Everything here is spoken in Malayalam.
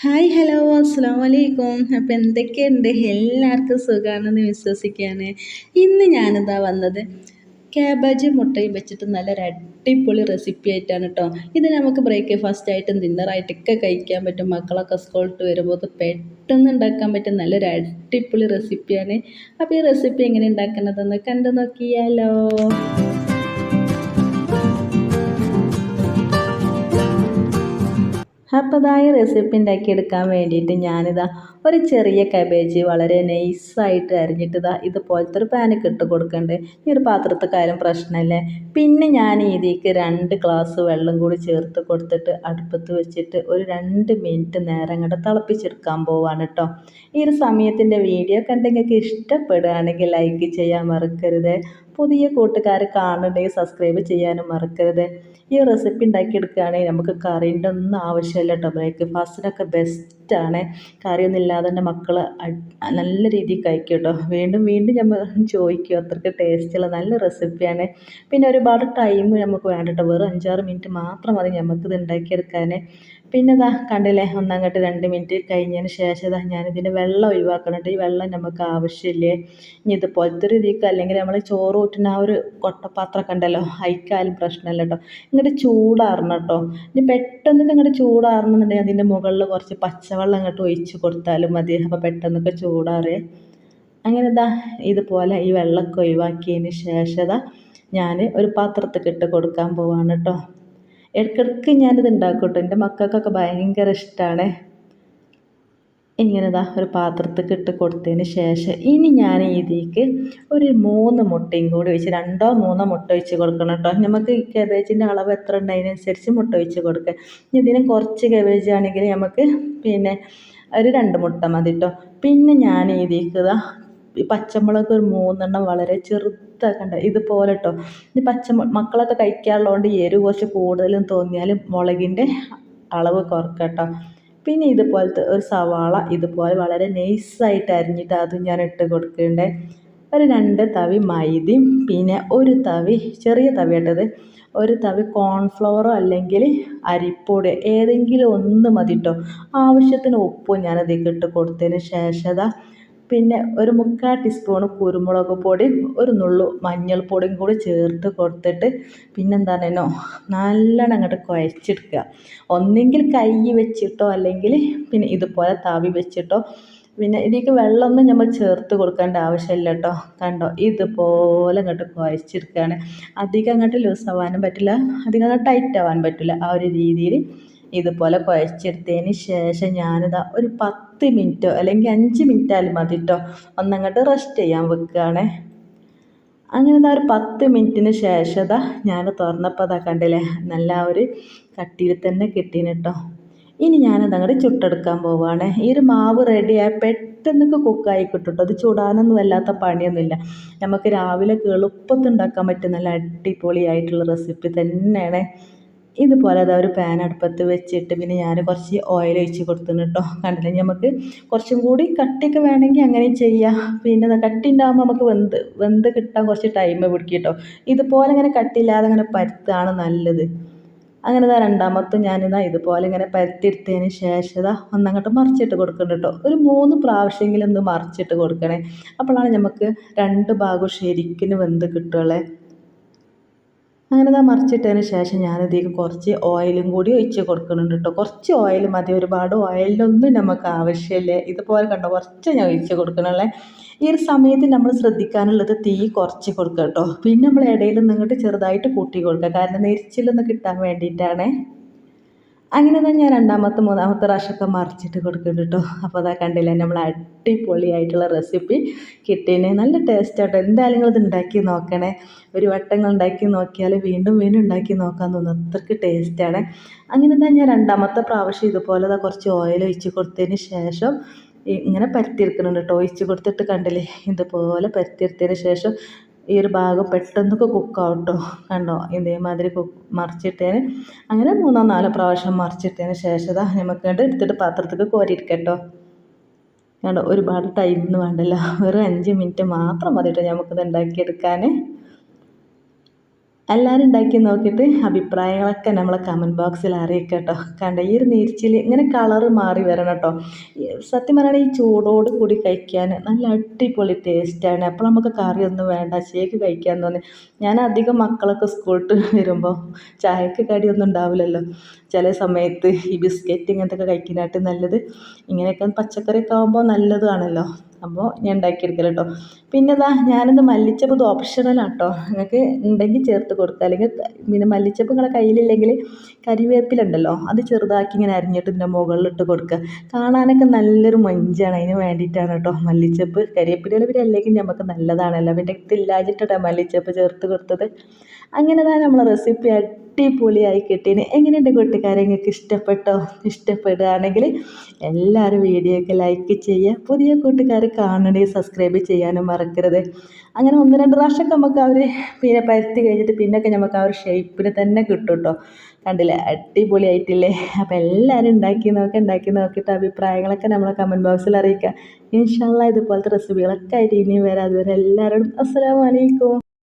ഹായ് ഹലോ അസ്സാം വലൈക്കും അപ്പോൾ എന്തൊക്കെയുണ്ട്? എല്ലാവർക്കും സുഖമാണെന്ന് വിശ്വസിക്കുകയാണ് ഇന്ന് ഞാനിതാ വന്നത് ക്യാബേജ് മുട്ടയും വെച്ചിട്ട് നല്ലൊരു അടിപൊളി റെസിപ്പി ആയിട്ടാണ് കേട്ടോ ഇത് നമുക്ക് ബ്രേക്ക്ഫാസ്റ്റ് ആയിട്ടും ഡിന്നറായിട്ടൊക്കെ കഴിക്കാൻ പറ്റും. മക്കളൊക്കെ സ്കൂളിട്ട് വരുമ്പോൾ പെട്ടെന്ന് ഉണ്ടാക്കാൻ പറ്റും നല്ലൊരു അടിപൊളി റെസിപ്പിയാണ് അപ്പോൾ ഈ റെസിപ്പി എങ്ങനെ ഉണ്ടാക്കുന്നതെന്ന് കണ്ടു നോക്കിയാലോ. അപ്പോൾ ഇതായ റെസിപ്പി ഉണ്ടാക്കിയെടുക്കാൻ വേണ്ടിയിട്ട് ഞാനിതാ ഒരു ചെറിയ കബേജ് വളരെ നൈസായിട്ട് അരിഞ്ഞിട്ട് ഇതാ ഇതുപോലത്തെ ഒരു പാനൊക്കെ ഇട്ട് കൊടുക്കണ്ടേ. ഈ ഒരു പാത്രത്തെ കാര്യം പ്രശ്നമല്ലേ പിന്നെ ഞാൻ ഇതിലേക്ക് രണ്ട് ഗ്ലാസ് വെള്ളം കൂടി ചേർത്ത് കൊടുത്തിട്ട് അടുപ്പത്ത് വെച്ചിട്ട് ഒരു രണ്ട് മിനിറ്റ് നേരം അങ്ങോട്ട് തിളപ്പിച്ചെടുക്കാൻ പോവാണ് കേട്ടോ ഈ ഒരു സമയത്തിന്റെ വീഡിയോ കണ്ടെങ്കിൽ ഇഷ്ടപ്പെടുകയാണെങ്കിൽ ലൈക്ക് ചെയ്യാൻ മറക്കരുത്. പുതിയ കൂട്ടുകാർ കാണുന്നുണ്ടെങ്കിൽ സബ്സ്ക്രൈബ് ചെയ്യാനും മറക്കരുത്. ഈ റെസിപ്പി ഉണ്ടാക്കിയെടുക്കുകയാണെങ്കിൽ നമുക്ക് കറീന്റെ ഒന്നും ആവശ്യമില്ല കേട്ടോ ബ്രേക്ക്ഫാസ്റ്റിനൊക്കെ ബെസ്റ്റാണ് കറിയൊന്നും ഇല്ലാതെ തന്നെ മക്കൾ നല്ല രീതിയിൽ കഴിക്കും കേട്ടോ വീണ്ടും വീണ്ടും നമ്മൾ ചോദിക്കും അത്രയ്ക്ക് ടേസ്റ്റുള്ള നല്ല റെസിപ്പിയാണ് പിന്നെ ഒരുപാട് ടൈം നമുക്ക് വേണ്ട കേട്ടോ വെറും അഞ്ചാറ് മിനിറ്റ് മാത്രം മതി നമുക്കിത് ഉണ്ടാക്കിയെടുക്കാൻ പിന്നെ ഇതാ കണ്ടില്ലേ ഒന്നങ്ങോട്ട് രണ്ട് മിനിറ്റ് കഴിഞ്ഞതിന് ശേഷം ഇതാ ഞാനിതിന്റെ വെള്ളം ഒഴിവാക്കണുണ്ട്. ഈ വെള്ളം നമുക്ക് ആവശ്യമില്ലേ? ഇനി ഇതുപോലത്തെ ഒരു ഇതിക്ക് അല്ലെങ്കിൽ നമ്മൾ ചോറ് കൂട്ടുന്ന ആ ഒരു കൊട്ടപ്പാത്രമൊക്കെ ഉണ്ടല്ലോ അയക്കാലും പ്രശ്നമല്ല കേട്ടോ ഇങ്ങോട്ട് ചൂടാറണം കേട്ടോ ഇനി പെട്ടെന്ന് ഇങ്ങോട്ട് ചൂടാറണമെന്നുണ്ടെങ്കിൽ അതിന്റെ മുകളിൽ കുറച്ച് പച്ചവെള്ളം അങ്ങോട്ട് ഒഴിച്ച് കൊടുത്താലും മതി. അപ്പോൾ പെട്ടെന്നൊക്കെ ചൂടാറേ. അങ്ങനെ ഇതാ ഇതുപോലെ ഈ വെള്ളമൊക്കെ ഒഴിവാക്കിയതിന് ശേഷം ഞാൻ ഒരു പാത്രത്തിൽ ഇട്ട് കൊടുക്കാൻ പോവാണ് കേട്ടോ ഇടയ്ക്കിടയ്ക്ക് ഞാനിത് ഉണ്ടാക്കും കേട്ടോ എന്റെ മക്കൾക്കൊക്കെ ഭയങ്കര ഇഷ്ടമാണ് ഇങ്ങനെതാ ഒരു പാത്രത്തിൽ ഇട്ട് കൊടുത്തതിന് ശേഷം ഇനി ഞാൻ ഇതിലേക്ക് ഒരു മൂന്ന് മുട്ടയും കൂടി ഒഴിച്ച് രണ്ടോ മൂന്നോ മുട്ട ഒഴിച്ച് കൊടുക്കണം കേട്ടോ. നമുക്ക് കബേജിന്റെ അളവ് എത്ര ഉണ്ട് അതിനനുസരിച്ച് മുട്ട ഒഴിച്ച് കൊടുക്കുക. ഇനി ഇതിന് കുറച്ച് കബേജ് ആണെങ്കിൽ നമുക്ക് പിന്നെ ഒരു രണ്ട് മുട്ട മതി കേട്ടോ. പിന്നെ ഞാൻ ഇതിലേക്ക് ഇതാ പച്ചമുളക് ഒരു മൂന്നെണ്ണം വളരെ ചെറുതാക്കണ്ട ഇതുപോലെ കേട്ടോ ഇനി പച്ച മക്കളൊക്കെ കഴിക്കാറുള്ളതുകൊണ്ട് എരിവ് കുറച്ച് കൂടുതലും തോന്നിയാലും മുളകിന്റെ അളവ് കുറക്കുക കേട്ടോ പിന്നെ ഇതുപോലത്തെ ഒരു സവാള ഇതുപോലെ വളരെ നൈസായിട്ട് അരിഞ്ഞിട്ട് അത് ഞാൻ ഇട്ട് കൊടുക്കുന്നുണ്ട് ഒരു രണ്ട് തവി മൈദയും പിന്നെ ഒരു തവി ചെറിയ തവി ഇട്ടത് ഒരു തവി കോൺഫ്ലവറോ അല്ലെങ്കിൽ അരിപ്പൊടി ഏതെങ്കിലും ഒന്ന് മതി കേട്ടോ ആവശ്യത്തിന് ഉപ്പും ഞാനതിലേക്ക് ഇട്ട് കൊടുത്തതിന് ശേഷം പിന്നെ ഒരു മുക്കാൽ ടീസ്പൂൺ കുരുമുളക് പൊടിയും ഒരു നുള്ളു മഞ്ഞൾപ്പൊടിയും കൂടി ചേർത്ത് കൊടുത്തിട്ട് പിന്നെന്താണേനോ നല്ലോണം അങ്ങോട്ട് കുഴച്ചെടുക്കുക. ഒന്നെങ്കിൽ കൈ വെച്ചിട്ടോ അല്ലെങ്കിൽ പിന്നെ ഇതുപോലെ താവി വെച്ചിട്ടോ പിന്നെ ഇതിലേക്ക് വെള്ളമൊന്നും നമ്മൾ ചേർത്ത് കൊടുക്കേണ്ട ആവശ്യമില്ല കേട്ടോ. കണ്ടോ ഇതുപോലെ അങ്ങോട്ട് കുഴച്ചെടുക്കുകയാണ്. അധികം അങ്ങോട്ട് ലൂസ് ആവാനും പറ്റില്ല അധികം അങ്ങോട്ട് ടൈറ്റ് ആവാൻ പറ്റില്ല ആ ഒരു രീതിയിൽ. ഇതുപോലെ കുഴച്ചെടുത്തതിന് ശേഷം ഞാനിതാ ഒരു പത്ത് മിനിറ്റോ അല്ലെങ്കിൽ അഞ്ച് മിനിറ്റ് ആയാലും മതി കേട്ടോ ഒന്നങ്ങോട്ട് റെസ്റ്റ് ചെയ്യാൻ വെക്കുകയാണേ അങ്ങനെ ഒരു പത്ത് മിനിറ്റിന് ശേഷം ഇതാ ഞാൻ തുറന്നപ്പോൾ അതാ കണ്ടില്ലേ? നല്ല ഒരു കട്ടിയിൽ തന്നെ കിട്ടീന് കേട്ടോ ഇനി ഞാനത് അങ്ങോട്ട് ചുട്ടെടുക്കാൻ പോവുകയാണ് ഈ ഒരു മാവ് റെഡിയായി പെട്ടെന്നൊക്കെ കുക്കായി കേട്ടോ അത് ചുടാനൊന്നും വല്ലാത്ത പണിയൊന്നുമില്ല. നമുക്ക് രാവിലെ എളുപ്പത്തിൽ ഉണ്ടാക്കാൻ പറ്റുന്ന നല്ല അടിപൊളിയായിട്ടുള്ള റെസിപ്പി തന്നെയാണ്. ഇതുപോലെ അതാ ഒരു പാൻ അടുപ്പത്ത് വെച്ചിട്ട് പിന്നെ ഞാൻ കുറച്ച് ഓയിൽ ഒഴിച്ച് കൊടുത്തിട്ടുണ്ട് കേട്ടോ കണ്ടില്ലേ? നമുക്ക് കുറച്ചും കൂടി കട്ടിയൊക്കെ വേണമെങ്കിൽ അങ്ങനെയും ചെയ്യാം. പിന്നെ കട്ടി ഉണ്ടാകുമ്പോൾ നമുക്ക് വെന്ത് വെന്ത് കിട്ടാൻ കുറച്ച് ടൈം പിടിക്കും കേട്ടോ ഇതുപോലെ ഇങ്ങനെ കട്ടിയില്ലാതെ അങ്ങനെ പരുത്താണ് നല്ലത്. അങ്ങനെ ഇതാ രണ്ടാമത്തെ ഞാനിതാ ഇതുപോലെ ഇങ്ങനെ പരത്തിയെടുത്തതിന് ശേഷം ഇതാ ഒന്നങ്ങോട്ട് മറിച്ചിട്ട് കൊടുക്കുന്നുണ്ട് കേട്ടോ ഒരു മൂന്ന് പ്രാവശ്യമെങ്കിലും ഒന്ന് മറിച്ചിട്ട് കൊടുക്കണേ. അപ്പോഴാണ് നമുക്ക് രണ്ട് ഭാഗവും ശരിക്കും വെന്ത് കിട്ടുള്ളേ. അങ്ങനെ ഇതാ മറിച്ചിട്ടതിന് ശേഷം ഞാനിതിലേക്ക് കുറച്ച് ഓയിലും കൂടി ഒഴിച്ച് കൊടുക്കുന്നുണ്ട് കേട്ടോ കുറച്ച് ഓയിൽ മതി. ഒരുപാട് ഓയിലൊന്നും നമുക്ക് ആവശ്യമില്ല. ഇതുപോലെ കണ്ടോ? കുറച്ച് ഞാൻ ഒഴിച്ച് കൊടുക്കണല്ലേ ഈ ഒരു സമയത്ത് നമ്മൾ ശ്രദ്ധിക്കാനുള്ളത് തീ കുറച്ച് കൊടുക്കുക കേട്ടോ പിന്നെ നമ്മൾ ഇടയിൽ നിന്നിട്ട് ചെറുതായിട്ട് കൂട്ടി കൊടുക്കുക. കാരണം നെരിച്ചിലൊന്ന് കിട്ടാൻ വേണ്ടിയിട്ടാണ്. അങ്ങനെ തന്നെ ഞാൻ രണ്ടാമത്തെ മൂന്നാമത്തെ പ്രാവശ്യമൊക്കെ മറിച്ചിട്ട് കൊടുക്കുന്നുണ്ട് കേട്ടോ അപ്പോൾ അതാ കണ്ടില്ലേ നമ്മൾ അടിപൊളിയായിട്ടുള്ള റെസിപ്പി കിട്ടിയതിന് നല്ല ടേസ്റ്റ് ആട്ടോ. എന്തായാലും നിങ്ങൾ ഇത് ഉണ്ടാക്കി നോക്കണേ. ഒരു വട്ടങ്ങൾ ഉണ്ടാക്കി നോക്കിയാൽ വീണ്ടും വീണ്ടും ഉണ്ടാക്കി നോക്കാൻ തോന്നും. അത്രയ്ക്ക് ടേസ്റ്റാണ് അങ്ങനെ തന്നെ ഞാൻ രണ്ടാമത്തെ പ്രാവശ്യം ഇതുപോലെ കുറച്ച് ഓയിൽ ഒഴിച്ച് കൊടുത്തതിന് ശേഷം ഇങ്ങനെ പരത്തിയെടുക്കുന്നുണ്ട് കേട്ടോ ഒഴിച്ച് കൊടുത്തിട്ട് കണ്ടില്ലേ ഇതുപോലെ പരത്തിയെടുത്തതിന് ശേഷം ഈ ഒരു ഭാഗം പെട്ടെന്നൊക്കെ കുക്കാവും കേട്ടോ കണ്ടോ? ഇതേമാതിരി കുക്ക് മറിച്ചിട്ടതിന് അങ്ങനെ മൂന്നോ നാലോ പ്രാവശ്യം മറിച്ചിട്ടതിന് ശേഷം നമുക്ക് കണ്ട് എടുത്തിട്ട് പാത്രത്തിൽ കോരിയിരിക്കട്ടോ. കണ്ടോ? ഒരുപാട് ടൈമൊന്നും വേണ്ടല്ലോ. വെറും അഞ്ച് മിനിറ്റ് മാത്രം മതി കേട്ടോ നമുക്കിത് ഉണ്ടാക്കിയെടുക്കാൻ എല്ലാവരും ഉണ്ടാക്കി നോക്കിയിട്ട് അഭിപ്രായങ്ങളൊക്കെ നമ്മളെ കമന്റ് ബോക്സിൽ അറിയിക്കുക കേട്ടോ കണ്ട ഈ ഒരു നീർച്ചിൽ ഇങ്ങനെ കളറ് മാറി വരണം കേട്ടോ സത്യം പറയുകയാണെങ്കിൽ ഈ ചൂടോട് കൂടി കഴിക്കാൻ നല്ല അടിപൊളി ടേസ്റ്റാണ് അപ്പോൾ നമുക്ക് കറിയൊന്നും വേണ്ട ചേക്ക് കഴിക്കാൻ തോന്നി. ഞാൻ അധികം മക്കളൊക്കെ സ്കൂളിട്ട് വരുമ്പോൾ ചായക്ക് കടിയൊന്നും ഉണ്ടാവില്ലല്ലോ. ചില സമയത്ത് ഈ ബിസ്ക്കറ്റ് ഇങ്ങനത്തെ ഒക്കെ കഴിക്കാനായിട്ട് നല്ലത്. ഇങ്ങനെയൊക്കെ പച്ചക്കറിയൊക്കെ ആകുമ്പോൾ നല്ലതാണല്ലോ. അപ്പോൾ ഞാൻ ഉണ്ടാക്കിയെടുക്കൽ കേട്ടോ പിന്നെ ഇതാ ഞാനിത് മല്ലിച്ചപ്പ് ഇത് ഓപ്ഷണലാണ് കേട്ടോ നിങ്ങൾക്ക് ഉണ്ടെങ്കിൽ ചേർത്ത് കൊടുക്കുക. അല്ലെങ്കിൽ പിന്നെ മല്ലിച്ചപ്പ് നിങ്ങളെ കയ്യിലില്ലെങ്കിൽ കരിവേപ്പിലുണ്ടല്ലോ അത് ചെറുതാക്കി ഇങ്ങനെ അരിഞ്ഞിട്ട് ഇതിന്റെ മുകളിലിട്ട് കൊടുക്കുക. കാണാനൊക്കെ നല്ലൊരു മഞ്ചാണ്. അതിന് വേണ്ടിയിട്ടാണ് കേട്ടോ മല്ലിച്ചപ്പ്. കരിവേപ്പില പിന്നെ അല്ലെങ്കിൽ നമുക്ക് നല്ലതാണല്ലോ. പിന്നെ ഇതില്ലാഞ്ഞിട്ടാണ് മല്ലിച്ചപ്പ് ചേർത്ത് കൊടുത്തത്. അങ്ങനെ തന്നെ നമ്മളെ റെസിപ്പി അടിപൊളിയായി കിട്ടീന്. എങ്ങനെയുണ്ട് കൂട്ടുകാരെ? നിങ്ങൾക്ക് ഇഷ്ടപ്പെട്ടോ? ഇഷ്ടപ്പെടുകയാണെങ്കിൽ എല്ലാവരും വീഡിയോയ്ക്ക് ലൈക്ക് ചെയ്യുക. പുതിയ കൂട്ടുകാർ കാണണമെങ്കിൽ സബ്സ്ക്രൈബ് ചെയ്യാനും മറക്കരുത്. അങ്ങനെ ഒന്ന് രണ്ട് പ്രാവശ്യമൊക്കെ നമുക്ക് അവർ പിന്നെ പരത്തി കഴിഞ്ഞിട്ട് പിന്നൊക്കെ നമുക്ക് ആ ഒരു ഷേപ്പിന് തന്നെ കിട്ടും കേട്ടോ കണ്ടില്ലേ? അടിപൊളിയായിട്ടില്ലേ? അപ്പോൾ എല്ലാവരും ഉണ്ടാക്കി നോക്കി ഉണ്ടാക്കി നോക്കിയിട്ട് അഭിപ്രായങ്ങളൊക്കെ നമ്മളെ കമന്റ് ബോക്സിൽ അറിയിക്കുക. ഇൻഷാല്ല ഇതുപോലത്തെ റെസിപ്പികളൊക്കെ ആയിട്ട് ഇനിയും വരാം. അതുവരെ എല്ലാവരോടും അസ്സലാമു അലൈക്കും.